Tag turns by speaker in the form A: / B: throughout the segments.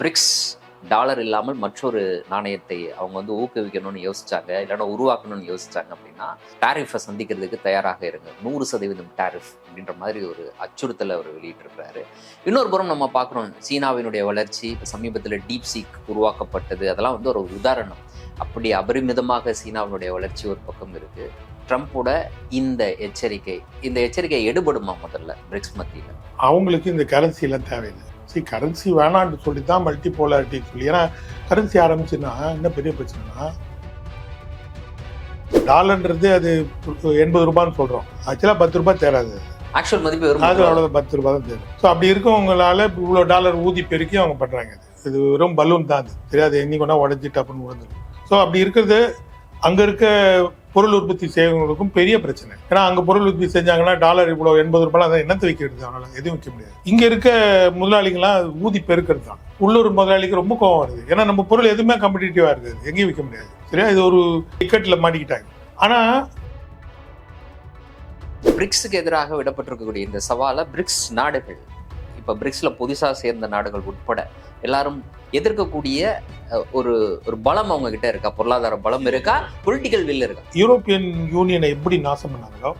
A: BRICS dollar இல்லாமல் மற்றொரு நாணயத்தை அவங்க வந்து ஊக்குவிக்கணும்னு யோசிச்சாங்க இல்லைன்னா உருவாக்கணும்னு யோசிச்சாங்க அப்படின்னா டாரிஃபை சந்திக்கிறதுக்கு தயாராக இருங்க. நூறு சதவீதம் டேரிஃப் அப்படின்ற மாதிரி ஒரு அச்சுறுத்தலை அவர் வெளியிட்டிருக்கிறாரு. இன்னொரு புறம் நம்ம பார்க்குறோம் சீனாவினுடைய வளர்ச்சி இப்போ சமீபத்தில் டீப் சீக் உருவாக்கப்பட்டது அதெல்லாம் வந்து ஒரு உதாரணம். அப்படி அபரிமிதமாக சீனாவினுடைய வளர்ச்சி ஒரு பக்கம் இருக்கு. ட்ரம்ப்போட இந்த எச்சரிக்கை இந்த எச்சரிக்கை எடுபடுமா முதல்ல பிரிக்ஸ் மத்தியில்?
B: அவங்களுக்கு இந்த கரன்சி எல்லாம் தேவையில்லை. சரி கரன்சி வேணான்னு சொல்லி தான் மல்டி போலாரிட்டி சொல்லி. ஏன்னா கரன்சி ஆரம்பிச்சுன்னா என்ன பெரிய பிரச்சனைனா டாலர்ன்றது அது எண்பது ரூபான்னு சொல்றோம். ஆக்சுவலா பத்து ரூபாய் தேராது
A: ஆக்சுவல் மதிப்பு வெறும்
B: அது அவ்வளவு பத்து ரூபாய் தான் தேரும். ஸோ அப்படி இருக்கவங்களால இவ்வளோ டாலர் ஊதி பெருக்கி அவங்க பண்றாங்க இது. இது வெறும் பலூன் தான் அது. தெரியாது என்னைக்கு ஒன்றா உடஞ்சி டப்புன்னு விழுந்துடும் ஸோ அப்படி இருக்கிறது அங்க இருக்க பொருள் உற்பத்தி செய்யறவங்களுக்கும் பெரிய பிரச்சனை. ஏன்னா அங்க பொருள் உற்பத்தி செஞ்சாங்கன்னா டாலர் இவ்வளவு எண்பது ரூபாய் அதை என்னத்தை வைக்கிறது அவனால? எதுவும் வைக்க முடியாது. இங்க இருக்க முதலாளிகள்லாம் ஊதி பெருக்கிறது தான். உள்ளூர் முதலாளிக்கு ரொம்ப கோவம் வருது. ஏன்னா நம்ம பொருள் எதுவுமே காம்படிட்டிவா இருக்குது. எங்கேயும் விற்க முடியாது. சரியா? இது ஒரு டிக்கெட்ல மாட்டிக்கிட்டாங்க. ஆனா
A: பிரிக்ஸுக்கு எதிராக விடப்பட்டிருக்கக்கூடிய இந்த சவாலை பிரிக்ஸ் நாடுகள் இப்போ பிரிக்ஸில் புதுசாக சேர்ந்த நாடுகள் உட்பட எல்லாரும் எதிர்க்கக்கூடிய ஒரு ஒரு பலம் அவங்க கிட்ட இருக்கா? பொருளாதார பலம் இருக்கா? பொலிட்டிக்கல் வில் இருக்கா?
B: யூரோப்பியன் யூனியனை எப்படி நாசம் பண்ணாங்களோ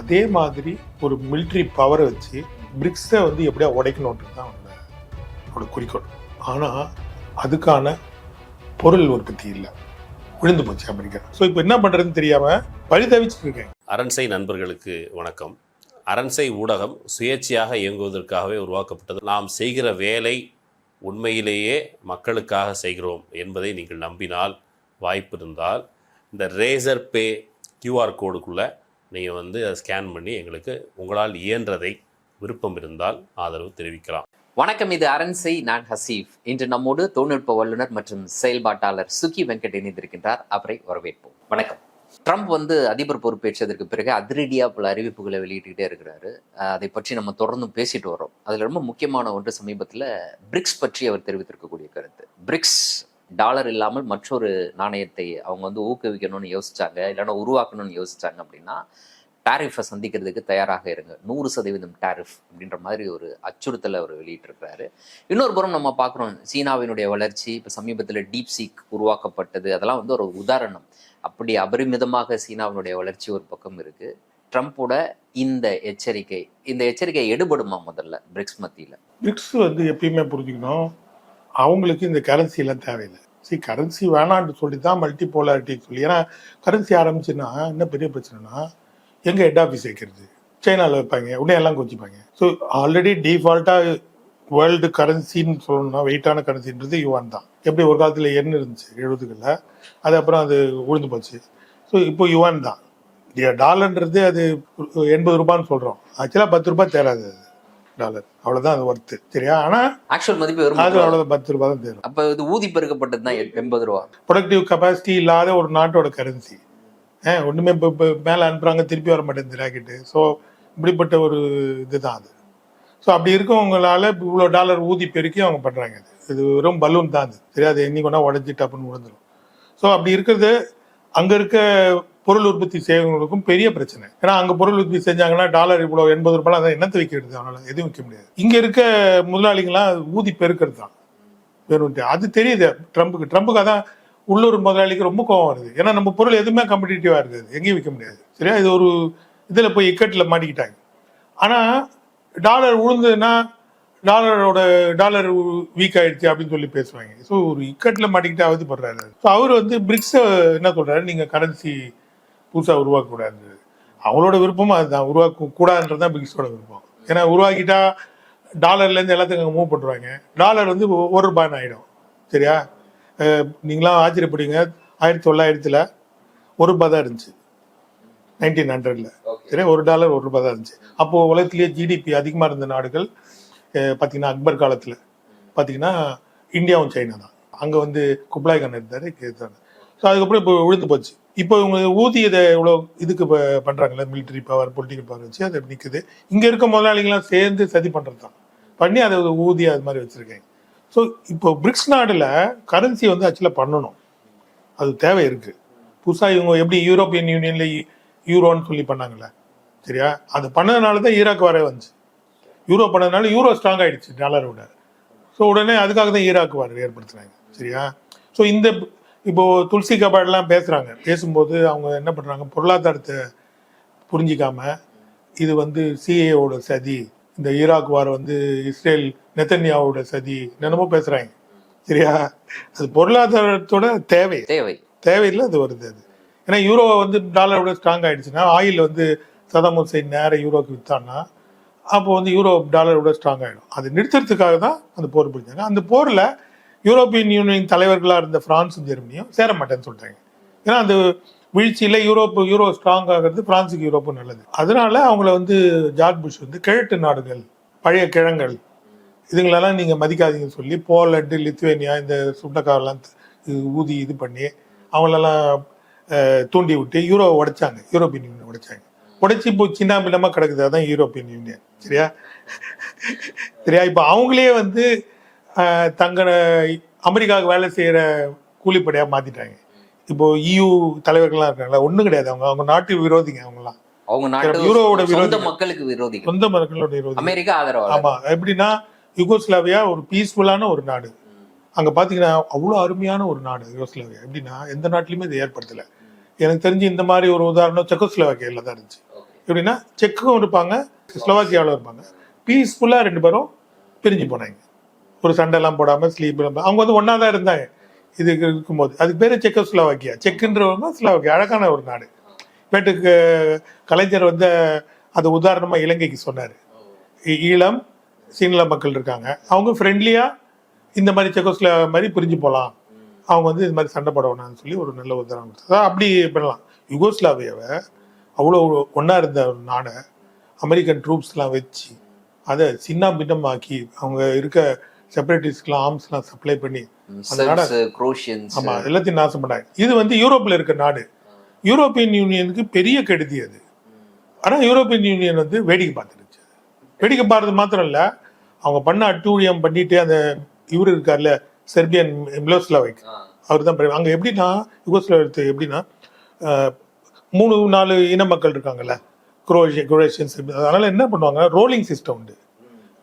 B: அதே மாதிரி ஒரு military பவரை வச்சு பிரிக்ஸை வந்து எப்படியா உடைக்கணுன்றது தான் அவனோட அவனோட குறிக்கோள். ஆனால் அதுக்கான பொருள் உற்பத்தி இல்லை. விழுந்து போச்சு அமெரிக்கா. ஸோ இப்போ என்ன பண்ணுறதுன்னு தெரியாமல் பரிதவிச்சுட்டு இருக்கேன்.
C: அரண்சை நண்பர்களுக்கு வணக்கம். அரண்சை ஊடகம் சுயேட்சையாக இயங்குவதற்காகவே உருவாக்கப்பட்டது. நாம் செய்கிற வேலை உண்மையிலேயே மக்களுக்காக செய்கிறோம் என்பதை நீங்கள் நம்பினால் வாய்ப்பு இருந்தால் இந்த ரேசர் பே கியூஆர் கோடுக்குள்ளே நீங்கள் வந்து அதை ஸ்கேன் பண்ணி எங்களுக்கு உங்களால் இயன்றதை விருப்பம் இருந்தால் ஆதரவு தெரிவிக்கலாம்.
A: வணக்கம் இது அரண்சை நான் ஹசீஃப். இன்று நம்மோடு தொழில்நுட்ப வல்லுநர் மற்றும் செயல்பாட்டாளர் சுகி வெங்கட் இணைந்திருக்கின்றார். அவரை வரவேற்போம். வணக்கம். ட்ரம்ப் வந்து அதிபர் பொறுப்பேற்றதற்கு பிறகு அதிரடியா பல அறிவிப்புகளை வெளியிட்டுக்கிட்டே இருக்கிறாரு. அதை பற்றி நம்ம தொடர்ந்து பேசிட்டு வரோம் அதுல ரொம்ப முக்கியமான ஒன்று சமீபத்துல பிரிக்ஸ் பற்றி அவர் தெரிவித்திருக்கக்கூடிய கருத்து. பிரிக்ஸ் டாலர் இல்லாமல் மற்றொரு நாணயத்தை அவங்க வந்து ஊக்குவிக்கணும்னு யோசிச்சாங்க இல்லைன்னா உருவாக்கணும்னு யோசிச்சாங்க அப்படின்னா டேரிஃபை சந்திக்கிறதுக்கு தயாராக இருங்க. நூறு சதவீதம் டேரிஃப் அப்படின்ற மாதிரி ஒரு அச்சுறுத்தலை அவர் வெளியிட்டிருக்கிறாரு. இன்னொரு புறம் நம்ம பார்க்குறோம் சீனாவினுடைய வளர்ச்சி இப்போ சமீபத்தில் டீப் சீக் உருவாக்கப்பட்டது அதெல்லாம் வந்து ஒரு உதாரணம். அப்படி அபரிமிதமாக சீனாவினுடைய வளர்ச்சி ஒரு பக்கம் இருக்குது ட்ரம்ப்போட இந்த எச்சரிக்கை இந்த எச்சரிக்கை எடுபடுமா முதல்ல பிரிக்ஸ் மத்தியில்?
B: பிரிக்ஸ் வந்து எப்பயுமே புரிஞ்சுக்கணும் அவங்களுக்கு இந்த கரன்சிலாம் தேவையில்லை. சரி கரன்சி வேணான்னு சொல்லி தான் மல்டி போலாரிட்டி சொல்லி. ஏன்னா கரன்சி ஆரம்பிச்சுன்னா என்ன பெரிய பிரச்சனைனா எங்க ஹெட் ஆஃபீஸ் வைக்கிறது? சைனாவில் வைப்பாங்க. உடனே எல்லாம் கொஞ்சிப்பாங்க ஸோ ஆல்ரெடி டிஃபால்ட்டாக வேர்ல்டு கரன்சின்னு சொல்லணும்னா வெயிட்டான கரன்சின்றது யுவான் தான். எப்படி ஒரு காலத்தில் எண் இருந்துச்சு எழுபதுகளில் அது அப்புறம் அது உழுந்து போச்சு. ஸோ இப்போ யுவான் தான். டாலர்ன்றது அது எண்பது ரூபான்னு சொல்கிறோம் ஆக்சுவலாக பத்து ரூபாய் தேராது அது டாலர் அவ்வளோதான் அது ஒர்த்து சரியா? ஆனால்
A: ஆக்சுவல் மதிப்பு
B: அது அவ்வளோ பத்து ரூபாய் தான் தேரும்.
A: அப்போ இது ஊதி பெருக்கப்பட்டது தான் எண்பது ரூபா.
B: ப்ரொடக்டிவ் கெப்பாசிட்டி இல்லாத ஒரு நாட்டோட கரன்சி ஒன்றுமே இப்போ இப்போ மேலே அனுப்புகிறாங்க திருப்பி வர மாட்டேங்குது ராக்கெட்டு ஸோ இப்படிப்பட்ட ஒரு இதுதான் அது. ஸோ அப்படி இருக்கவங்களால இவ்வளோ டாலர் ஊதி பெருக்கி அவங்க பண்ணுறாங்க இது இது வெறும் பலூன் தான் அது. தெரியாது என்னைக்கு ஒன்றா உடஞ்சி டப்புன்னு விழுந்துடும் ஸோ அப்படி இருக்கிறது அங்கே இருக்க பொருள் உற்பத்தி செய்யறவங்களுக்கும் பெரிய பிரச்சனை. ஏன்னா அங்கே பொருள் உற்பத்தி செஞ்சாங்கன்னா டாலர் இவ்வளோ எண்பது ரூபாய் அதை என்னத்தை வைக்கிறது அவனால்? எதுவும் வைக்க முடியாது. இங்கே இருக்க முதலாளிகள்லாம் ஊதி பெருக்கிறது தான் வேணும்ட்டு. அது தெரியுது ட்ரம்புக்கு. ட்ரம்புக்கு அதான் உள்ளூர் முதலாளிக்கு ரொம்ப கோவம் வருது. ஏன்னா நம்ம பொருள் எதுவுமே காம்படிட்டிவாக இருக்குது. எங்கேயும் விற்க முடியாது. சரியா? இது ஒரு இதில் போய் இக்கட்டில் மாட்டிக்கிட்டாங்க. ஆனால் டாலர் உழுந்ததுன்னா டாலரோட டாலர் வீக் ஆயிடுச்சு அப்படின்னு சொல்லி பேசுவாங்க. ஸோ ஒரு இக்கட்டில் மாட்டிக்கிட்டு அவதிப்படுறாரு. ஸோ அவர் வந்து பிரிக்ஸை என்ன சொல்கிறாரு நீங்கள் கரன்சி புதுசாக உருவாக்கக்கூடாது. அவங்களோட விருப்பமும் அதுதான். உருவாக்க கூடாதுன்றது தான் பிரிக்ஸோட விருப்பம். ஏன்னா உருவாக்கிட்டா டாலர்லேருந்து எல்லாத்துக்கும் அங்கே மூவ் பண்ணுறாங்க டாலர் வந்து ஒரு ரூபாய்னு ஆகிடும் சரியா? நீங்களாம் ஆச்சரியப்படுங்க ஆயிரத்தி தொள்ளாயிரத்தில் ஒரு ரூபாய் தான் இருந்துச்சு. நைன்டீன் ஹண்ட்ரட்ல சரி ஒரு டாலர் ஒரு ரூபாய் தான் இருந்துச்சு. அப்போ உலகத்திலேயே ஜிடிபி அதிகமாக இருந்த நாடுகள் பார்த்தீங்கன்னா அக்பர் காலத்தில். பார்த்தீங்கன்னா இந்தியாவும் சைனா தான். அங்கே வந்து குப்லாய் கான் இருந்தார் கேத்தார் ஸோ அதுக்கப்புறம் இப்போ விழுந்து போச்சு. இப்போ இவங்க ஊதியதை இவ்வளோ இதுக்கு ப- பண்றாங்கல்ல? மிலிட்டரி பவர் பொலிட்டிக்கல் பவர் வச்சு அது நிற்குது இங்கே இருக்க முதலாளிகள்லாம் சேர்ந்து சதி பண்ணுறது தான் பண்ணி அதை ஊதிய அது மாதிரி வச்சுருக்காங்க. ஸோ இப்போ பிரிக்ஸ் நாடில் கரன்சி வந்து ஆக்சுவலாக பண்ணணும். அது தேவை இருக்கு. புதுசாக இவங்க எப்படி யூரோப்பியன் யூனியன்ல யூரோன்னு சொல்லி பண்ணாங்கல்ல. சரியா? அது பண்ணதுனால தான் ஈராக் வர வந்துச்சு. யூரோ பண்ணதுனால யூரோ ஸ்ட்ராங் ஆகிடுச்சு டாலரை விட ஸோ உடனே அதுக்காக தான் ஈராக் வார் ஏற்படுத்துனாங்க. சரியா? ஸோ இந்த இப்போ துளசி கபாடெலாம் பேசுகிறாங்க பேசும்போது அவங்க என்ன பண்ணுறாங்க பொருளாதாரத்தை புரிஞ்சிக்காம இது வந்து சிஏயோட சதி. இந்த ஈராக் வார் வந்து இஸ்ரேல் நெத்தன்யாவோட சதி என்னென்னமோ பேசுறாங்க. சரியா? அது பொருளாதாரத்தோட தேவை.
A: தேவை.
B: தேவையில்லை அது வருது அது. ஏன்னா யூரோ வந்து டாலரோட ஸ்ட்ராங் ஆயிடுச்சுன்னா ஆயில் வந்து சதாம் ஹுசைன் நேர யூரோக்கு வித்தான்னா அப்போ வந்து யூரோ டாலரோட ஸ்ட்ராங் ஆயிடும். அது நிறுத்துறதுக்காக தான் அந்த போர் புரிஞ்சாங்க அந்த போர்ல யூரோப்பியன் யூனியன் தலைவர்களா இருந்த பிரான்ஸும் ஜெர்மனியும் சேர மாட்டேன்னு சொல்லிட்டாங்க ஏன்னா அந்த வீழ்ச்சியில யூரோப் யூரோ ஸ்ட்ராங் ஆகிறது பிரான்ஸுக்கு யூரோப்பும் நல்லது. அதனால அவங்கள வந்து ஜார்ஜ் புஷ் வந்து கிழட்டு நாடுகள் பழைய கிழங்கள் இதுங்களெல்லாம் நீங்க மதிக்காதீங்கன்னு சொல்லி போலண்டு லித்துவேனியா இந்த சுண்டக்காரெல்லாம் இது ஊதி இது பண்ணி அவங்களெல்லாம் தூண்டி விட்டு யூரோ உடைச்சாங்க. யூரோப்பியன் யூனியன் உடைச்சாங்க. உடைச்சி இப்போ சின்ன பின்னமா கிடக்குது. அதான் யூரோப்பியன் யூனியன். சரியா? சரியா? இப்போ அவங்களே வந்து தங்க அமெரிக்காவுக்கு வேலை செய்யற கூலிப்படையா மாத்திட்டாங்க. இப்போ இயு தலைவர்கள்லாம் இருக்காங்களா ஒண்ணும் கிடையாது. அவங்க அவங்க நாட்டு விரோதிங்க அவங்கலாம்
A: அவங்க
B: யூரோவோட விரோதிகள்.
A: மக்களுக்கு விரோதிகள்
B: சொந்த மக்களோட விரோதி
A: அமெரிக்கா ஆதரவாளர்.
B: ஆமா. எப்படின்னா யுகோஸ்லாவியா ஒரு பீஸ்ஃபுல்லான ஒரு நாடு. அங்கே பார்த்தீங்கன்னா அவ்வளோ அருமையான ஒரு நாடு யுகோஸ்லாவியா. எப்படின்னா எந்த நாட்டிலையுமே இது ஏற்படுத்தலை. எனக்கு தெரிஞ்சு இந்த மாதிரி ஒரு உதாரணம் செக்கோஸ்லோவாக்கியால தான் இருந்துச்சு. எப்படின்னா செக்கும் இருப்பாங்க ஸ்லோவாக்கியாவில் இருப்பாங்க. பீஸ்ஃபுல்லாக ரெண்டு பேரும் பிரிஞ்சு போனாங்க. ஒரு சண்டைலாம் போடாமல் ஸ்லீப் அவங்க வந்து ஒன்றா தான் இருந்தாங்க. இது இருக்கும்போது. அதுக்கு பேர் செக்கோஸ்லோவாக்கியா. செக்குன்றவங்க ஸ்லோவாக்கியா. அழகான ஒரு நாடு. பேட்டுக்கு கலைஞர் வந்து அது உதாரணமாக இலங்கைக்கு சொன்னார். ஈழம் சிங்கள மக்கள் இருக்காங்க. அவங்க ஃப்ரெண்ட்லியா இந்த மாதிரி செக்கோஸ்ல மாதிரி பிரிஞ்சு போகலாம் அவங்க வந்து இது மாதிரி சண்டை போட வேணாம்னு சொல்லி ஒரு நல்ல உதாரணம் கொடுத்தாரு. அதான் அப்படி பண்ணலாம். யுகோஸ்லாவியாவை அவ்வளோ ஒன்றா இருந்த ஒரு நாடை அமெரிக்கன் ட்ரூப்ஸ்லாம் வச்சு அதை சின்ன பின்னமாக்கி அவங்க இருக்க செப்பரேட்டிஸ்ட்லாம் ஆர்ம்ஸ்லாம் சப்ளை பண்ணி அந்த நாடை
A: செர்ப்ஸ் குரோஷியன்ஸ்
B: ஆமா எல்லாத்தையும் நாசம் பண்ணாங்க. இது வந்து யூரோப்ல இருக்க நாடு. யூரோப்பியன் யூனியனுக்கு பெரிய கெடுதி அது. ஆனா யூரோப்பியன் யூனியன் வந்து வேடிக்கை பார்த்துருச்சு வேடிக்கை பார்த்தது மாத்திரம் இல்ல அவங்க பண்ண அட்டூழியம் பண்ணிட்டு அந்த இவர் இருக்கார்ல செர்பியன் மிலோஸ்லாவிக். அவர் தான் அங்க எப்படின்னா யுகோஸ்லாவியத்து எப்படின்னா மூணு நாலு இன மக்கள் இருக்காங்கல்ல. குரோஷிய குரோஷியன்ஸ் அதனால என்ன பண்ணுவாங்க ரோலிங் சிஸ்டம் உண்டு.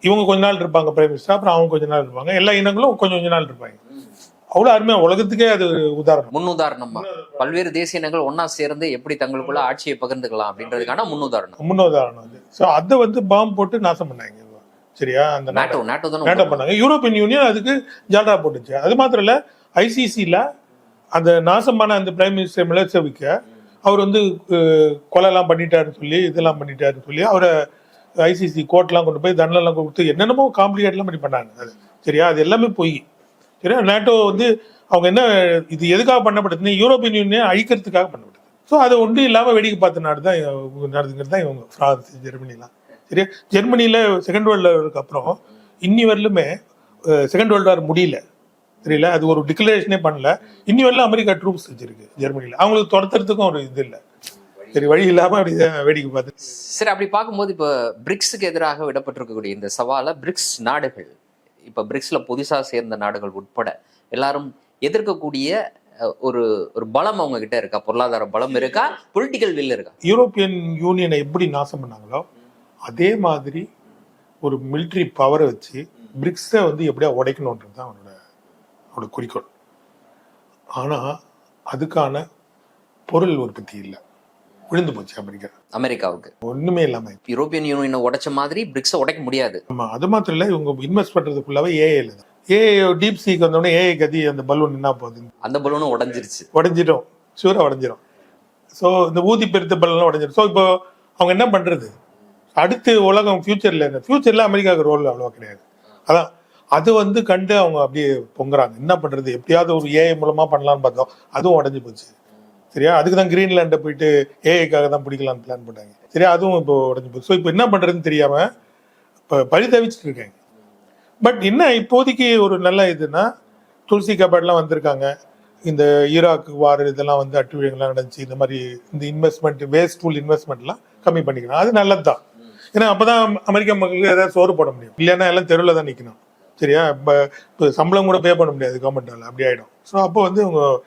B: இவங்க கொஞ்ச நாள் இருப்பாங்க பிரைம் மினிஸ்டர். அப்புறம் அவங்க கொஞ்ச நாள் இருப்பாங்க. எல்லா இனங்களும் கொஞ்சம் கொஞ்ச நாள் இருப்பாங்க. அவ்வளவு அருமையா உலகத்துக்கே அது உதாரணம்.
A: முன்னுதாரணமா பல்வேறு தேசிய இனங்கள் ஒன்னா சேர்ந்து எப்படி தங்களுக்குள்ள ஆட்சியை பகிர்ந்துக்கலாம் அப்படின்றதுக்கான முன்னுதாரணம்.
B: முன்னுதாரணம் அது. ஸோ அதை வந்து பாம்பு போட்டு நாசம் பண்ணாங்க. சரியா? அந்த
A: நாட்டோ. நாட்டோ தானே
B: நாட்டம் பண்ணாங்க. யூரோப்பியன் யூனியன் அதுக்கு ஜால்ரா போட்டுச்சு. அது மாத்திரம் இல்ல ஐசிசில அந்த நாசமான அந்த பிரைம் மினிஸ்டர் மிலசேவிக்க அவர் வந்து கொலைலாம் பண்ணிட்டாருன்னு சொல்லி இதெல்லாம் பண்ணிட்டாருன்னு சொல்லி அவரை ஐசிசி கோர்ட்லாம் கொண்டு போய் தண்டனைலாம் கொடுத்து என்னென்னமோ காம்ப்ளிகேட்லாம் பண்ணி பண்ணாங்க. அது. சரியா? அது எல்லாமே பொய். சரியா நேட்டோ வந்து அவங்க என்ன இது எதுக்காக பண்ணப்படுதுன்னு யூரோப்பியன் யூனியன் அழிக்கிறதுக்காக பண்ணப்படுது. ஸோ அதை ஒன்றும் இல்லாமல் வேடிக்கை பார்த்த நாடு தான் இவங்க- நடந்துங்கிறது தான் இவங்க ஃப்ரான்ஸ் ஜெர்மனிலாம். சரியா? ஜெர்மனியில் செகண்ட் வேர்ல்டு வாருக்கு அப்புறம் இன்னி வரலுமே செகண்ட் வேர்ல்டு வார் முடியல. தெரியல அது ஒரு டிக்ளரேஷனே பண்ணல. இன்னி வரலும் அமெரிக்கா ட்ரூப்ஸ் வச்சிருக்கு ஜெர்மனியில். அவங்களுக்கு துரத்துறதுக்கும் ஒரு இது இல்லை. சரி வழி இல்லாமல் அப்படி வேடிக்கை பார்த்து
A: சரி அப்படி பார்க்கும்போது இப்போ பிரிக்ஸுக்கு எதிராக விடப்பட்டிருக்கக்கூடிய இந்த சவாலை பிரிக்ஸ் நாடுகள் இப்போ பிரிக்ஸில் புதுசாக சேர்ந்த நாடுகள் உட்பட எல்லாரும் எதிர்க்கக்கூடிய ஒரு ஒரு பலம் அவங்க கிட்ட இருக்கா? பொருளாதார பலம் இருக்கா? பொலிட்டிக்கல் வில் இருக்கா?
B: யூரோப்பியன் யூனியனை எப்படி நாசம் பண்ணாங்களோ அதே மாதிரி ஒரு மிலிட்ரி பவரை வச்சு பிரிக்ஸை வந்து எப்படியா உடைக்கணுன்றது தான் அவனோட அவனோட குறிக்கோள். ஆனால் அதுக்கான பொருள் உற்பத்தி இல்லை. விழுந்து போச்சு அமெரிக்கா.
A: அமெரிக்காவுக்கு.
B: ஒண்ணுமே இல்லாம
A: யூரோப்பியன் யூனியனை உடைச்ச மாதிரி பிரிக்ஸை உடைக்க முடியாது.
B: ஆமா அது மாத்திரம் இல்ல இவங்க இன்வெஸ்ட் பண்றது ஃபுல்லாவே ஏஐல ஏஐ டீப் சீக்கு வந்தோடனே ஏஐ கதி அந்த பலூன் என்ன போகுது.
A: அந்த பலூனும் உடைஞ்சிருச்சு.
B: உடஞ்சிடும். ஷூரா உடஞ்சிடும் ஸோ இந்த ஊதி பெருத்த பலன்லாம் உடஞ்சிடும் ஸோ இப்போ அவங்க என்ன பண்றது? அடுத்து உலகம் ஃபியூச்சர்ல ஃபியூச்சர்ல அமெரிக்காவுக்கு ரோல் அவ்வளோவா கிடையாது. அதான் அது வந்து கண்டு அவங்க அப்படியே பொங்குறாங்க. என்ன பண்றது? எப்படியாவது ஒரு ஏஐ மூலமா பண்ணலாம்னு பார்த்தோம். அதுவும் உடஞ்சி போச்சு. சரியா? அதுக்கு தான் கிரீன்லாண்டை போயிட்டு ஏஐக்காக தான் பிடிக்கலாம்னு பிளான் பண்ணாங்க சரியா? அதுவும் இப்போ உடஞ்சி போகுது ஸோ இப்போ என்ன பண்ணுறதுன்னு தெரியாமல் இப்போ பழி தவிச்சிட்டு இருக்காங்க. பட் என்ன இப்போதைக்கு ஒரு நல்ல இதுன்னா துளசி கபாட்லாம் வந்திருக்காங்க. இந்த ஈராக் வார் இதெல்லாம் வந்து அட்டுழியங்கள்லாம் நடந்துச்சு. இந்த மாதிரி இந்த இன்வெஸ்ட்மெண்ட் வேஸ்ட்ஃபுல் இன்வெஸ்ட்மெண்ட்லாம் கம்மி பண்ணிக்கணும். அது நல்லது தான் ஏன்னா அப்பதான் அமெரிக்க மக்களுக்கு ஏதாவது சோறு போட முடியும். இல்லைன்னா எல்லாம் தெருவில் தான் நிற்கணும் சரியா? இப்போ இப்போ சம்பளம் கூட பே பண்ண முடியாது கவர்மெண்ட்டால் அப்படி ஆகிடும் ஸோ அப்போ வந்து உங்கள்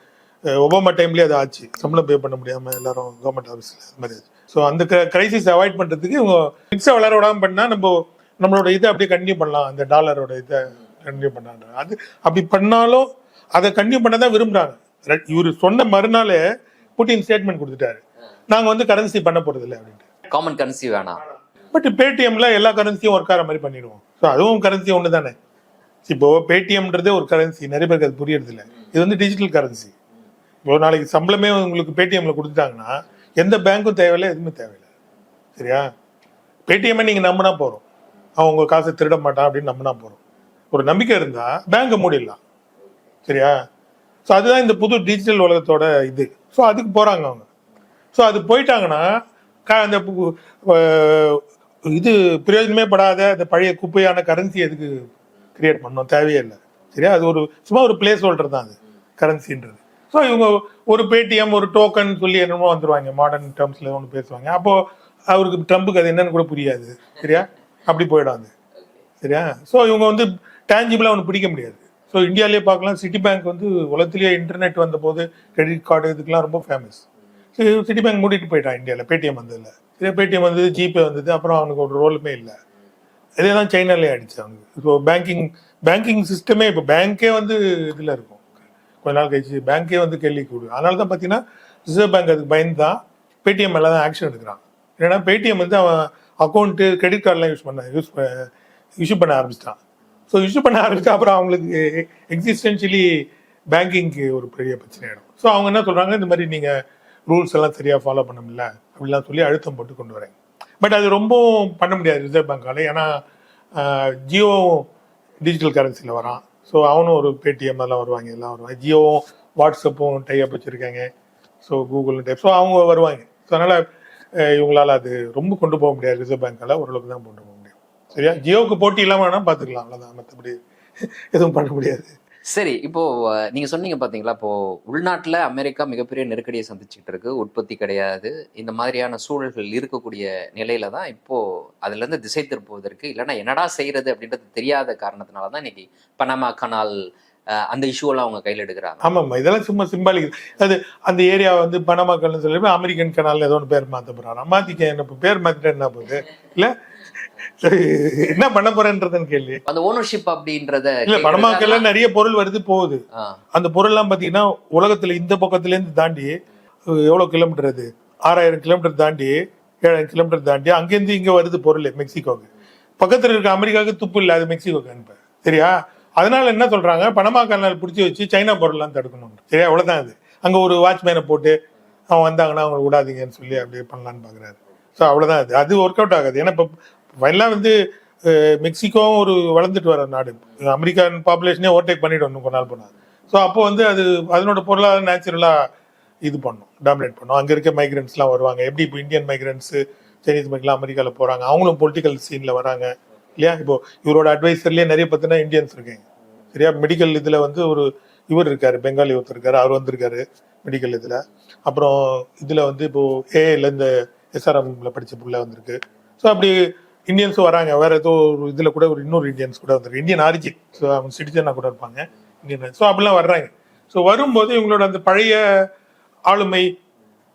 B: ஒபாமா டைம்லேயே அது ஆச்சு. சம்பளம் பே பண்ண முடியாம எல்லாரும் கவர்மெண்ட் ஆஃபீஸில் அது மாதிரி ஸோ அந்த கிரைசிஸ் அவாய்ட் பண்றதுக்கு இவங்க ஃபிக்ஸை வளர விடாம பண்ணா நம்ம நம்மளோட இதை அப்படியே கண்டினியூ பண்ணலாம். அந்த டாலரோட இதை கண்டினியூ பண்ணாங்க அது அப்படி பண்ணாலும் அதை கண்டினியூ பண்ண தான் விரும்புறாங்க. ர- இவரு சொன்ன மறுநாளே புட்டின் ஸ்டேட்மெண்ட் கொடுத்துட்டாரு. நாங்க வந்து கரன்சி பண்ண போறது இல்லை அப்படின்ட்டு.
A: காமன் கரன்சி வேணாம்.
B: பட் பேடிஎம்ல எல்லா கரன்சியும் ஒர்க் ஆகிற மாதிரி பண்ணிடுவோம். ஸோ அதுவும் கரன்சி ஒன்று தானே இப்போ பேடிஎம்ன்றதே ஒரு கரன்சி நிறைய பேருக்கு அது புரியறது இல்லை இது வந்து டிஜிட்டல் கரன்சி ஒரு நாளைக்கு சம்பளமே உங்களுக்கு பேடிஎம்ல கொடுத்துட்டாங்கன்னா எந்த பேங்க்கும் தேவையில்லை எதுவுமே தேவையில்லை. சரியா? பேடிஎம்மை நீங்கள் நம்பினா போகிறோம் அவன் உங்கள் காசை திருட மாட்டான் அப்படின்னு நம்பினா போகிறோம் ஒரு நம்பிக்கை இருந்தால் பேங்கை மூடிடலாம். சரியா? ஸோ அதுதான் இந்த புது டிஜிட்டல் உலகத்தோட இது. ஸோ அதுக்கு போகிறாங்க அவங்க. ஸோ அது போயிட்டாங்கன்னா க- அந்த பு- இது பிரயோஜனமே படாத அந்த பழைய குப்பையான கரன்சி எதுக்கு கிரியேட் பண்ணோம் தேவையே இல்லை. சரியா? அது ஒரு சும்மா ஒரு பிளேஸ் ஹோல்டர் தான் அது. கரன்சின்றது ஸோ இவங்க ஒரு பேடிஎம் ஒரு டோக்கன் சொல்லி என்னமோ வந்துருவாங்க. மாடர்ன் டேர்ம்ஸில் ஒன்று பேசுவாங்க. அப்போ அவருக்கு ட்ரம்புக்கு அது என்னன்னு கூட புரியாது. சரியா? அப்படி போயிடும் அது சரியா? ஸோ இவங்க வந்து டேஞ்சிபிளாக ஒன்று பிடிக்க முடியாது. ஸோ இந்தியாவிலே பார்க்கலாம். சிட்டி பேங்க் வந்து உலகத்திலேயே இன்டர்நெட் வந்தபோது கிரெடிட் கார்டு இதுக்கெலாம் ரொம்ப ஃபேமஸ் சிட்டி பேங்க் மூடிட்டு போயிட்டான் இந்தியாவில் பேடிஎம் வந்ததில்ல இதே பேடிஎம் வந்தது ஜிபே வந்தது. அப்புறம் அவனுக்கு ஒரு ரோலுமே இல்லை. இதே தான் சைனாலே ஆயிடுச்சு அவனுக்கு. இப்போ பேங்கிங் பேங்கிங் சிஸ்டமே இப்போ பேங்க்கே வந்து இதில் இருக்கும். கொஞ்ச நாள் கழிச்சு பேங்க்கே வந்து கேள்வி கூடு. அதனால தான் பார்த்தீங்கன்னா ரிசர்வ் பேங்க் அதுக்கு பயந்து தான் பேடிஎம் மேலே தான் ஆக்ஷன் எடுக்கிறான். ஏன்னா பேடிஎம் வந்து அவன் அக்கௌண்ட்டு கிரெடிட் கார்டெலாம் யூஸ் பண்ண யூஸ் இஷ்யூ பண்ண ஆரம்பிச்சிட்டான். ஸோ இஷ்யூ பண்ண ஆரம்பிச்சா அப்புறம் அவங்களுக்கு எக்ஸிஸ்டன்ஷியலி பேங்கிங்க்கு ஒரு பெரிய பிரச்சனை ஆகிடும் ஸோ அவங்க என்ன சொல்கிறாங்க இந்த மாதிரி நீங்கள் ரூல்ஸ் எல்லாம் சரியாக ஃபாலோ பண்ண முடியல அப்படிலாம் சொல்லி அழுத்தம் போட்டு கொண்டு வரேன். பட் அது ரொம்பவும் பண்ண முடியாது ரிசர்வ் பேங்க்கால் ஏன்னா ஜியோ டிஜிட்டல் கரன்சியில் வரான். ஸோ அவனும் ஒரு பேடிஎம் எல்லாம் வருவாங்க எல்லாம் வருவாங்க. ஜியோவும் வாட்ஸ்அப்பும் டைப் வச்சுருக்காங்க. ஸோ கூகுள் டைப் ஸோ அவங்க வருவாங்க. ஸோ அதனால் இவங்களால அது ரொம்ப கொண்டு போக முடியாது. ரிசர்வ் பேங்க்கால் ஓரளவுக்கு தான் கொண்டு போக முடியும். சரியா? ஜியோவுக்கு போட்டி இல்லாமல் வேணால் பார்த்துக்கலாம். அவ்வளோதான் மற்றபடி எதுவும் பண்ண முடியாது.
A: சரி இப்போ நீங்க சொன்னீங்க பாத்தீங்களா? இப்போ உள்நாட்டுல அமெரிக்கா மிகப்பெரிய நெருக்கடியை சந்திச்சுட்டு இருக்கு உற்பத்தி கிடையாது. இந்த மாதிரியான சூழல்கள் இருக்கக்கூடிய நிலையில தான் இப்போ அதுல இருந்து திசை திருப்புவதற்கு இல்லைன்னா என்னடா செய்யறது அப்படின்றது தெரியாத காரணத்தினால தான் இன்னைக்கு பனாமா கனால் அந்த இஷ்யூவெல்லாம் அவங்க கையில் எடுக்கிறாங்க.
B: ஆமாம் இதெல்லாம் சும்மா சிம்பாலிக் அது அந்த ஏரியா வந்து பனமாக்கல்னு சொல்லி அமெரிக்கன் கனால் ஏதோ ஒன்று பேர் மாற்ற போகிறான் மாற்றிக்க என்ன பேர் மாத்திட்டா என்ன போகுது. இல்லை? என்ன பண்ண போறேன்றதுன்னு கேள்வி.
A: அந்த ஓனர்ஷிப் அப்படின்றத
B: இல்ல பனமாக்கல்ல நிறைய பொருள் வருது போகுது. அந்த பொருள்லாம் பாத்தீங்கன்னா உலகத்துல இந்த பக்கத்துல இருந்து தாண்டி எவ்வளவு கிலோமீட்டர் அது? ஆறாயிரம் கிலோமீட்டர் தாண்டி ஏழாயிரம் கிலோமீட்டர் தாண்டி அங்கேருந்து இங்க வருது பொருள் மெக்சிகோக்கு. பக்கத்துல இருக்க அமெரிக்காவுக்கு துப்பு இல்லை அது மெக்சிகோக்கு அனுப்ப. சரியா? அதனால என்ன சொல்றாங்க? பனமா கனால் பிடிச்சி வச்சு சைனா பொருள்லாம் தடுக்கணும். சரியா? அவ்வளவுதான் அது. அங்க ஒரு வாட்ச்மேனை போட்டு அவன் வந்தாங்கன்னா அவங்க விடாதீங்கன்னு சொல்லி அப்படியே பண்ணலான்னு பாக்குறாரு. ஸோ அவ்வளவுதான் அது. அது ஒர்க் அவுட் ஆகாது. ஏன்னா இப்போ எல்லாம் வந்து மெக்சிகோவும் ஒரு வளர்ந்துட்டு வர நாடு. அமெரிக்கன் பாப்புலேஷனே ஓவர்டேக் பண்ணிட்டு இன்னும் கொஞ்ச நாள் போனால் ஸோ அப்போ வந்து அது அதனோட பொருளாதார நேச்சுரலாக இது பண்ணும் டாமினேட் பண்ணும். அங்கே இருக்க மைக்ரெண்ட்ஸ்லாம் வருவாங்க. எப்படி இப்போ இந்தியன் மைக்ரெண்ட்ஸு சைனீஸ் மைக்லாம் அமெரிக்காவில் போகிறாங்க அவங்களும் பொலிட்டிக்கல் சீனில் வராங்க இல்லையா? இப்போ இவரோட அட்வைசர்லேயே நிறைய பார்த்தீங்கன்னா இந்தியன்ஸ் இருக்காங்க. சரியா? மெடிக்கல் இதில் வந்து ஒரு இவர் இருக்காரு பெங்காலி ஒருத்தர் இருக்காரு அவர் வந்திருக்காரு மெடிக்கல் இதில். அப்புறம் இதில் வந்து இப்போது ஏஏல இந்த எஸ்ஆர்எம்ல படித்த பிள்ளை வந்திருக்கு. ஸோ அப்படி இந்தியன்ஸும் வராங்க. வேற ஏதோ ஒரு இதுல கூட ஒரு இன்னொரு இந்தியன்ஸ் கூட வந்திருக்கு. இந்தியன் ஆரிஜின் ஸோ அவங்க சிட்டிசனா கூட இருப்பாங்க. இந்தியன் ஸோ அப்படிலாம் வர்றாங்க. ஸோ வரும்போது இவங்களோட அந்த பழைய ஆளுமை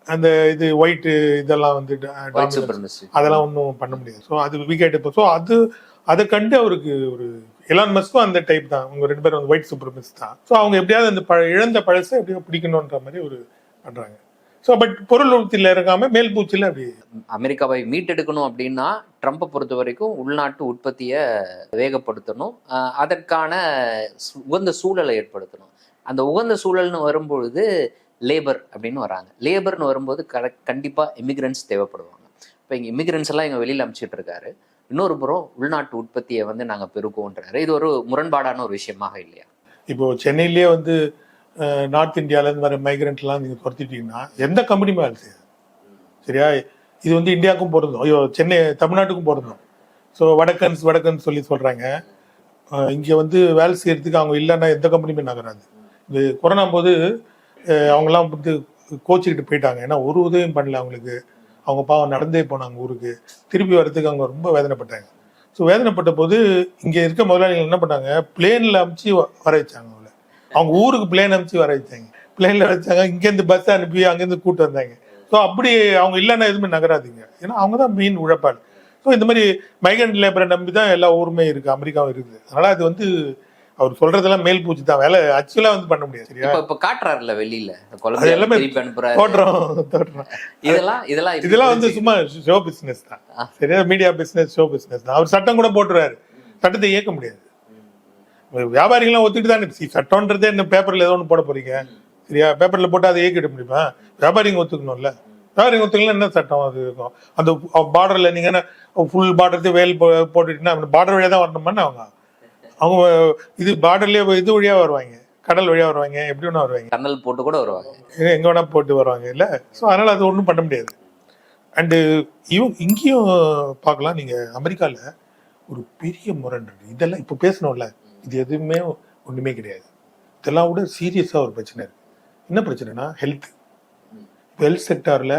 B: அந்த இது ஒயிட் இதெல்லாம் வந்து. அதெல்லாம் ஒன்றும் பண்ண முடியாது. ஸோ அது விக்கெட் இப்போ ஸோ அது அதை கண்டு அவருக்கு ஒரு எலான் மஸ்க்கும் அந்த டைப் தான். அவங்க ரெண்டு பேரும் ஒயிட் சூப்பர்மிஸ் தான். ஸோ அவங்க எப்படியாவது அந்த பழ இழந்த பழசை எப்படியோ பிடிக்கணுன்ற மாதிரி ஒரு பண்றாங்க. ஸோ பட் பொருள் உறுத்தியில் இறங்காம மேல் பூச்சில் அப்படி
A: அமெரிக்காவை மீட்டெடுக்கணும் அப்படின்னா ட்ரம்ப்பை பொறுத்த வரைக்கும் உள்நாட்டு உற்பத்தியை வேகப்படுத்தணும். அதற்கான உகந்த சூழலை ஏற்படுத்தணும். அந்த உகந்த சூழல்னு வரும்பொழுது லேபர் அப்படின்னு வராங்க. லேபர்னு வரும்போது கரெக்ட் கண்டிப்பாக இமிகிரன்ஸ் தேவைப்படுவாங்க. இப்போ இங்கே இமிக்ரெண்ட்ஸ் எல்லாம் இங்கே வெளியில் அமைச்சிட்டு இருக்காரு இன்னொரு புறம் உள்நாட்டு உற்பத்தியை வந்து நாங்கள் பெருக்கோன்றாரு இது ஒரு முரண்பாடான ஒரு விஷயமாக இல்லையா?
B: இப்போ சென்னையிலேயே வந்து நார்த் இந்தியாவிலேருந்து வர மைக்ரெண்ட்லாம் நீங்கள் துரத்திட்டீங்கன்னா எந்த கம்பெனியுமே வேலை செய்யாது சரியா? இது வந்து இந்தியாவுக்கும் பொருந்தும். ஐயோ சென்னை தமிழ்நாட்டுக்கும் பொருந்தும். ஸோ வடக்கன்ஸ் வடக்கன்ஸ் சொல்லி சொல்கிறாங்க இங்கே வந்து வேலை செய்கிறதுக்கு அவங்க இல்லைன்னா எந்த கம்பெனியுமே நகராது. இது கொரோனா போது அவங்களாம் அவங்கெல்லாம் வந்து கோச்சிக்கிட்டு போயிட்டாங்க. ஏன்னா ஒரு உதவியும் பண்ணல அவங்களுக்கு. அவங்க பாவம் நடந்தே போனாங்க ஊருக்கு. திருப்பி வர்றதுக்கு அவங்க ரொம்ப வேதனைப்பட்டாங்க. ஸோ வேதனைப்பட்ட போது இங்கே இருக்க முதலாளிகள் என்ன பண்ணாங்க? பிளேனில் அமுச்சு வர வச்சாங்க அவங்கள. அவங்க ஊருக்கு பிளேன் அமுச்சு வர வச்சாங்க. பிளேனில் வச்சாங்க. இங்கேருந்து பஸ் அனுப்பி அங்கேருந்து கூட்டு வந்தாங்க. ஸோ அப்படி அவங்க இல்லைன்னா எதுவுமே நகராதீங்க. ஏன்னா அவங்க தான் மெயின் உழைப்பாள். ஸோ இந்த மாதிரி மைக்ரண்ட் லேபரை நம்பி தான் எல்லா ஊருமே இருக்கு. அமெரிக்காவும் இருக்குது. அதனால அது வந்து அவர் சொல்றதெல்லாம் மேல் பூச்சி தான். வேலை ஆக்சுவலா வந்து பண்ண முடியாது. சரியா?
A: இப்ப காட்டுறாருல்ல வெளியில. கொலம்பியா
B: எல்லாமே தோற்றம் தோற்றம்
A: இதெல்லாம் இதெல்லாம்
B: இதெல்லாம் வந்து சும்மா ஷோ பிசினஸ் தான். சரியா? மீடியா பிசினஸ் ஷோ பிசினஸ் தான். அவர் சட்டம் கூட போட்டுருவாரு சட்டத்தை இயக்க முடியாது. வியாபாரிகள்லாம் ஒத்துக்கிட்டு தானே. சட்டம்ன்றதே இந்த பேப்பர்ல ஏதோ ஒன்று போட போறீங்க. சரியா பேப்பர்ல போட்டு அதை இயக்கிட முடியுமா? வியாபாரிங்க ஒத்துக்கணும்ல. வியாபாரிங்க ஒத்துக்கலாம் என்ன சட்டம் அது இருக்கும்? அந்த பார்டர்ல நீங்க என்ன ஃபுல் பார்டருக்கு வேல் போட்டுட்டீங்கன்னா பார்டர் வழியா தான் வரணுமான்னு அவங்க? அவங்க இது பார்டர்லயே இது வழியா வருவாங்க. கடல் வழியா வருவாங்க. எப்படி வேணா வருவாங்க.
A: டன்னல் போட்டு கூட வருவாங்க.
B: எங்க- எங்க வேணா போட்டு வருவாங்க. இல்ல ஸோ அதனால அது ஒன்றும் பண்ண முடியாது. அண்டு இவங்க இங்கேயும் பார்க்கலாம். நீங்க அமெரிக்கால ஒரு பெரிய முரண் இருக்கு. இதெல்லாம் இப்போ பேசணும்ல. இது எதுவுமே ஒண்ணுமே கிடையாது. இதெல்லாம் விட சீரியஸா ஒரு பிரச்சனை இருக்கு. என்ன பிரச்சனைனா ஹெல்த் ஹெல்த் செக்டார்ல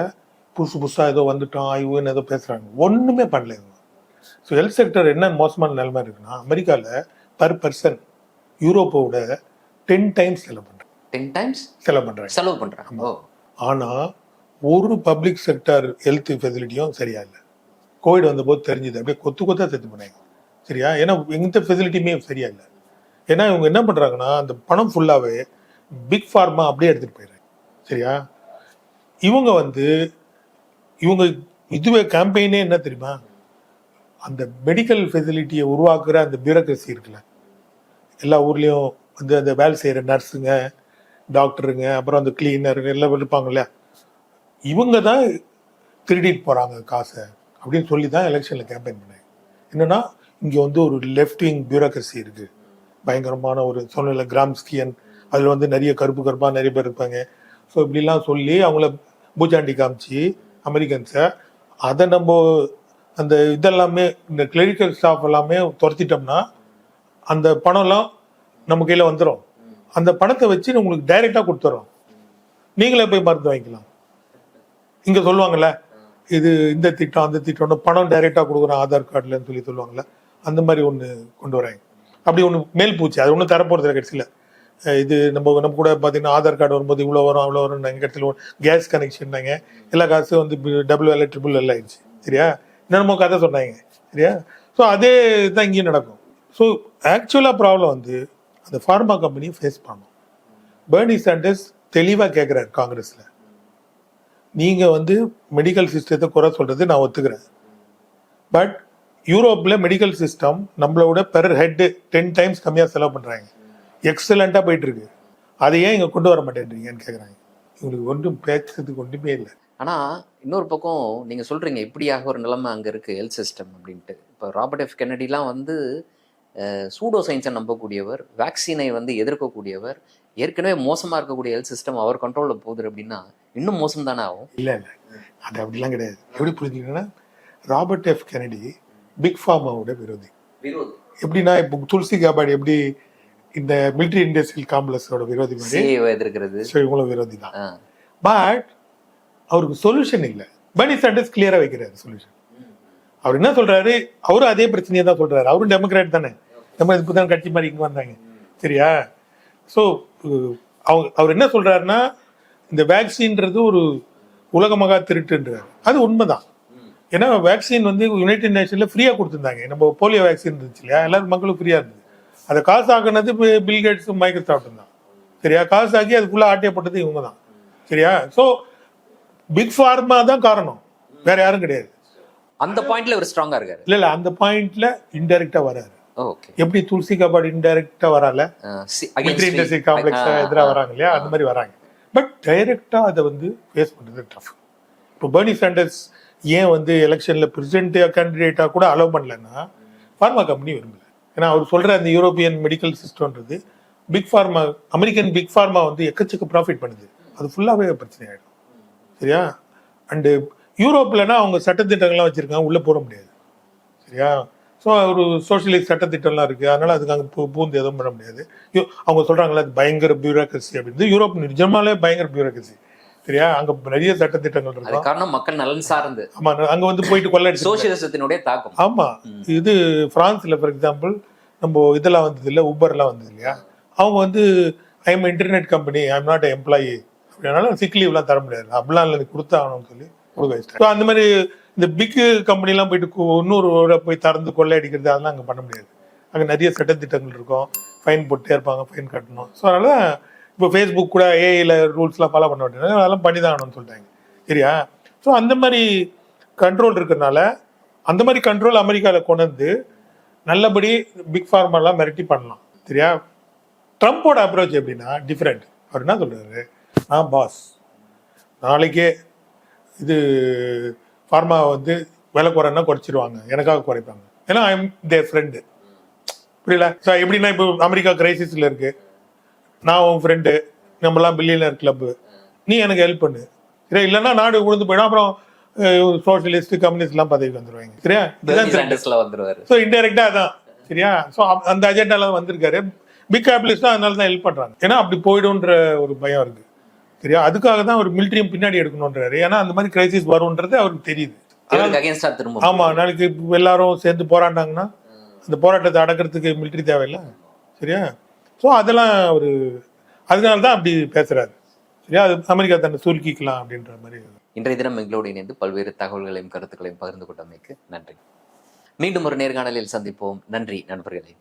B: புதுசு புதுசா ஏதோ வந்துட்டோம் ஆய்வுன்னு ஏதோ பேசுறாங்க. ஒண்ணுமே பண்ணல ஸோ ஹெல்த் செக்டர் என்ன மோசமான நிலைமை இருக்குன்னா அமெரிக்கால பர் பர்சன் யூரோப்போட டென் டைம்ஸ் செலவு பண்றாங்க.
A: டென் டைம்ஸ்
B: செலவு பண்றாங்க.
A: செலவு பண்றாங்க. ஓ.
B: ஆனா ஒரு பப்ளிக் செக்டார் ஹெல்த் ஃபெசிலிட்டியும் சரியா இல்லை. கோவிட் வந்தபோது தெரிஞ்சுது. அப்படியே கொத்து கொத்தா செத்து போனாங்க. சரியா? ஏன்னா எந்த ஃபெசிலிட்டியுமே சரியா இல்லை. ஏன்னா இவங்க என்ன பண்றாங்கன்னா அந்த பணம் ஃபுல்லாவே பிக் ஃபார்மா அப்படியே எடுத்துகிட்டு போயிடுறாங்க. சரியா? இவங்க வந்து இவங்க இதுவே கேம்பெயினே என்ன தெரியுமா? அந்த மெடிக்கல் ஃபெசிலிட்டியை உருவாக்குற அந்த பியூரோக்ரஸி இருக்குல்ல. எல்லா ஊர்லேயும் வந்து அந்த வேலை செய்கிற நர்ஸுங்க டாக்டருங்க அப்புறம் அந்த கிளீனர் எல்லாம் இருப்பாங்கல்ல இவங்க தான் திருடிட்டு போகிறாங்க காசை அப்படின்னு சொல்லி தான் எலெக்ஷனில் கேம்பெயின் பண்ணேன் என்னன்னா இங்கே வந்து ஒரு லெஃப்ட் விங் பியூரோக்ரஸி இருக்குது பயங்கரமான ஒரு சூழ்நிலை. கிராம்ஸ்கியன் அதில் வந்து நிறைய கருப்பு கருப்பாக நிறைய பேர் இருப்பாங்க. ஸோ இப்படிலாம் சொல்லி அவங்கள பூச்சாண்டி காமிச்சு அமெரிக்கன்ஸை அதை நம்ம அந்த இதெல்லாமே இந்த கிளரிக்கல் ஸ்டாஃப் எல்லாமே துரத்திட்டோம்னா அந்த பணம்லாம் நம்ம கையில் வந்துடும் அந்த பணத்தை வச்சு உங்களுக்கு டைரெக்டாக கொடுத்துறோம். நீங்களே போய் மருந்து வாங்கிக்கலாம். இங்கே சொல்லுவாங்கல்ல இது இந்த திட்டம் அந்த திட்டம்னு பணம் டைரெக்டாக கொடுக்குறோம் ஆதார் கார்டுலன்னு சொல்லி சொல்லுவாங்கள்ல அந்த மாதிரி ஒன்று கொண்டு வராங்க. அப்படி ஒன்று மேல் பூச்சி அது ஒன்றும் தரப்போகிறது கடைசியில். இது நம்ம நம்ம கூட பார்த்தீங்கன்னா ஆதார் கார்டு வரும்போது இவ்வளோ வரும் அவ்வளோ வரும் எங்கள் இடத்துல கேஸ் கனெக்ஷன்னாங்க எல்லா காசும் வந்து டபுள் வேலை ட்ரிபிள் எல்லாம் ஆயிடுச்சு. சரியா? என்னமோ கதை சொன்னாங்க. சரியா? ஸோ அதே தான் இங்கேயும் நடக்கும். ஸோ ஆக்சுவலாக ப்ராப்ளம் வந்து அந்த ஃபார்மா கம்பெனியை ஃபேஸ் பண்ணும். பேர்னி சாண்டர்ஸ் தெளிவாக கேட்குறாரு காங்கிரஸில். நீங்கள் வந்து மெடிக்கல் சிஸ்டத்தை குறை சொல்கிறது நான் ஒத்துக்கிறேன். பட் யூரோப்பில் மெடிக்கல் சிஸ்டம் நம்மளோட பெர் ஹெட்டு டென் டைம்ஸ் கம்மியாக செலவு பண்ணுறாங்க எக்ஸலண்ட்டாக போயிட்டு இருக்கு அதை ஏன் இங்கே கொண்டு வர மாட்டேன்றீங்கன்னு கேட்குறாங்க இவங்களுக்கு ஒன்றும் பேசுறதுக்கு ஒன்றுமே இல்லை.
A: ஆனா இன்னொரு பக்கம் நீங்க சொல்றீங்க இப்படியாக ஒரு நிலைமை அங்க இருக்கு ஹெல்த் சிஸ்டம் அப்படின்ட்டு. இப்போ ராபர்ட் எஃப் கென்னடிலாம் வந்து சூடோ சயின்ஸை நம்பக்கூடியவர் வேக்சினை வந்து எதிர்க்கக்கூடியவர் ஏற்கனவே மோசமா இருக்கக்கூடிய ஹெல்த் சிஸ்டம் அவர் கண்ட்ரோல்ல போகுது அப்படின்னா இன்னும் மோசம் தானே ஆகும்?
B: இல்லை இல்லை. அது அப்படிலாம் கிடையாது. எப்படி புரிஞ்சுக்கணும்னா ராபர்ட் எஃப் கெனடி பிக் ஃபார்மாவோட விரோதி. எப்படின்னா இப்போ துளசி காபாடி எப்படி இந்த மிலிட்ரி இண்டஸ்ட்ரியல் காம்ப்ளெக்ஸோட விரோதி
A: எதிர்க்கிறது.
B: இவங்களும் விரோதி தான். பட் அவருக்கு சொல்யூஷன் இல்லை. பர்னி சாண்டர்ஸ் கிளியரா வைக்கிறாரு சொல்யூஷன் அவர் என்ன சொல்றாரு? அவரும் அதே பிரச்சனையை தான் சொல்றாரு. அவரும் டெமோக்ராட் தானே. நம்ம இப்பதான் கட்சி மாதிரி இங்க வந்தாங்க. சரியா? ஸோ அவர் அவர் என்ன சொல்றாருன்னா இந்த வேக்சின்றது ஒரு உலக மகா திருட்டுன்றாரு. அது உண்மைதான். ஏன்னா வேக்சின் வந்து யுனைடெட் நேஷன்ல ஃப்ரீயா கொடுத்துருந்தாங்க. நம்ம போலியோ வேக்சின் இருந்துச்சு இல்லையா? எல்லாரும் மக்களும் ஃப்ரீயா இருந்தது. அதை காசு ஆக்குனது பில் கேட்ஸும் மைக்ரோசாஃப்டும் தான் சரியா? காசு ஆக்கி அதுக்குள்ள ஆட்டிய போட்டது இவங்க தான் சரியா? ஸோ பிக் ஃபார்மா தான் காரணம். வேற யாரும் கிடையாது.
A: அந்த பாயிண்ட்ல இவர் ஸ்ட்ராங்கா இருக்காரு.
B: இல்ல இல்ல அந்த பாயிண்ட்ல இன்டைரக்டா வராரு.
A: ஓகே
B: எப்படி துளசி கபாடி இன்டைரக்டா வரால? இண்டஸ்ட்ரி காம்ப்ளெக்ஸ் எதிராக வராங்க இல்லையா? அந்த மாதிரி வராங்க. பட் டைரக்டா அதை வந்து ஃபேஸ் பண்றது டஃப் இப்போ பர்னி சாண்டர்ஸ் ஏன் வந்து எலெக்ஷன்ல பிரசிடென்ட் கேண்டிடேட்டா கூட அலோவ் பண்ணலன்னா ஃபார்மா கம்பெனி விரும்பல. ஏன்னா அவர் சொல்ற அந்த European medical சிஸ்டம்ன்றது big pharma American big pharma வந்து எக்கச்சக்க ப்ராஃபிட் பண்ணுது. அது ஃபுல்லாகவே பிரச்சனை ஆகிடும் சரியா? அண்டு யூரோப்பில்னா அவங்க சட்டத்திட்டங்கள்லாம் வச்சுருக்காங்க உள்ளே போட முடியாது. சரியா? ஸோ ஒரு சோஷியலிஸ்ட் சட்டத்திட்டம்லாம் இருக்குது அதனால அதுக்கு அங்கே பூ பூந்து எதுவும் பண்ண முடியாது. யோ- அவங்க சொல்கிறாங்களா அது பயங்கர பியூரோக்ரஸி அப்படின்னு யூரோப் நிஜமாலே பயங்கர பியூரோக்ரஸி சரியா அங்க நிறைய சட்டத்திட்டங்கள்
A: அது
B: இருக்கும்
A: காரணம் மக்கள் நலன் சார்ந்து.
B: ஆமா அங்க வந்து போயிட்டு கொள்ளடிச்சு
A: சோசியலிசத்தினுடைய தாக்கம்.
B: ஆமா. இது பிரான்ஸ்ல ஃபார் எக்ஸாம்பிள் நம்ம இதெல்லாம் வந்தது இல்ல ஊபர்லாம் வந்தது இல்லையா? அவங்க வந்து I'm internet company I'm not employee அப்படினால sick லீவ்லாம் தர முடியாது. அப்படிலாம் இல்லை கொடுத்தாகணும்னு சொல்லி கொடுக்க So, அந்த மாதிரி இந்த பிக் கம்பெனிலாம் போயிட்டு கு- இன்னொரு ஊரை போய் திறந்து கொள்ளையடிக்கிறது அதெல்லாம் அங்கே பண்ண முடியாது. அங்கே நிறைய சட்டத்திட்டங்கள் இருக்கும். ஃபைன் போட்டே இருப்பாங்க ஃபைன் கட்டணும். ஸோ அதனால இப்போ ஃபேஸ்புக் கூட ஏஐல ரூல்ஸ்லாம் ஃபாலோ பண்ண மாட்டேங்க அதெல்லாம் பண்ணி தான் ஆகணும்னு சொல்லிட்டாங்க சரியா? ஸோ அந்த மாதிரி கண்ட்ரோல் இருக்கிறதுனால அந்த மாதிரி கண்ட்ரோல் அமெரிக்காவில் கொண்டு வந்து நல்லபடி பிக் ஃபார்மெல்லாம் மிரட்டி பண்ணலாம். சரியா? ட்ரம்ப்போட அப்ரோச் எப்படின்னா டிஃப்ரெண்ட் அவர் என்ன சொல்கிறாரு நான் பாஸ் நாளைக்கே இது ஃபார்மா வந்து விலை குறைன்னா குறைச்சிருவாங்க. எனக்காக குறைப்பாங்க. ஏன்னா ஐ எம் தேர் ஃப்ரெண்டு புரியல ஸோ எப்படின்னா இப்போ அமெரிக்கா கிரைசிஸில் இருக்குது நான் உன் ஃப்ரெண்டு நம்மலாம் பில்லியனர் கிளப்பு நீ எனக்கு ஹெல்ப் பண்ணு. சரியா? இல்லைன்னா நாடு உழுந்து போயிடும். அப்புறம் சோஷியலிஸ்ட் கம்யூனிஸ்ட்லாம் பதவிக்கு வந்துருவாங்க. சரியா?
A: பெர்னி சாண்டர்ஸ்ல வந்துருவாரு.
B: ஸோ இன்டெரக்டா அதான். சரியா? ஸோ அந்த அஜெண்டால வந்திருக்காரு. பிக் கேபிட்டலிஸ்ட் அதனால தான் ஹெல்ப் பண்றாங்க. ஏன்னா அப்படி போயிடும்ன்ற ஒரு பயம் இருக்கு. சரியா? அதுக்காக தான் ஒரு மிலிட்ரியும் பின்னாடி எடுக்கணுன்றாரு ஏன்னா அந்த மாதிரி கிரைசிஸ் வரும்ன்றது அவருக்கு தெரியுது. ஆமா நாளைக்கு எல்லாரும் சேர்ந்து போராடினாங்கன்னா அந்த போராட்டத்தை அடக்கிறதுக்கு மிலிட்ரி தேவையில்ல. சரியா? ஸோ அதெல்லாம் ஒரு அதனால தான் அப்படி பேசுறாரு. சரியா? அது அமெரிக்கா தன்னை சுருக்கிக்கலாம் அப்படின்ற மாதிரி.
A: இன்றைய தினம் எங்களோடு இணைந்து பல்வேறு தகவல்களையும் கருத்துக்களையும் பகிர்ந்து கொண்டமைக்கு நன்றி. மீண்டும் ஒரு நேர்காணலில் சந்திப்போம். நன்றி நண்பர்களே.